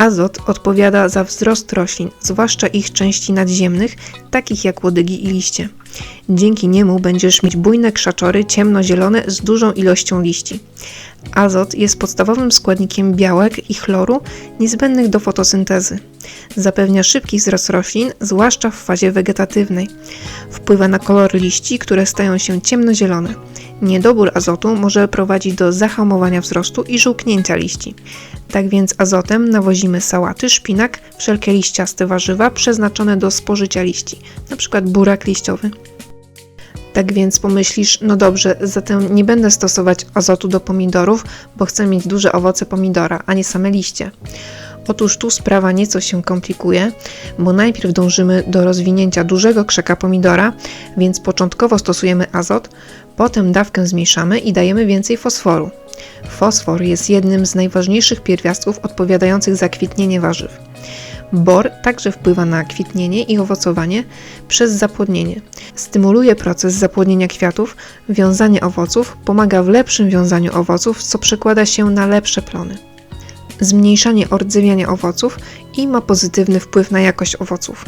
Azot odpowiada za wzrost roślin, zwłaszcza ich części nadziemnych, takich jak łodygi i liście. Dzięki niemu będziesz mieć bujne krzaczory ciemnozielone z dużą ilością liści. Azot jest podstawowym składnikiem białek i chloru niezbędnych do fotosyntezy. Zapewnia szybki wzrost roślin, zwłaszcza w fazie wegetatywnej. Wpływa na kolor liści, które stają się ciemnozielone. Niedobór azotu może prowadzić do zahamowania wzrostu i żółknięcia liści. Tak więc azotem nawozimy sałaty, szpinak, wszelkie liściaste warzywa przeznaczone do spożycia liści, np. burak liściowy. Tak więc pomyślisz, no dobrze, zatem nie będę stosować azotu do pomidorów, bo chcę mieć duże owoce pomidora, a nie same liście. Otóż tu sprawa nieco się komplikuje, bo najpierw dążymy do rozwinięcia dużego krzaka pomidora, więc początkowo stosujemy azot, potem dawkę zmniejszamy i dajemy więcej fosforu. Fosfor jest jednym z najważniejszych pierwiastków odpowiadających za kwitnienie warzyw. Bor także wpływa na kwitnienie i owocowanie przez zapłodnienie. Stymuluje proces zapłodnienia kwiatów, wiązanie owoców, pomaga w lepszym wiązaniu owoców, co przekłada się na lepsze plony. Zmniejszanie ordzewiania owoców i ma pozytywny wpływ na jakość owoców.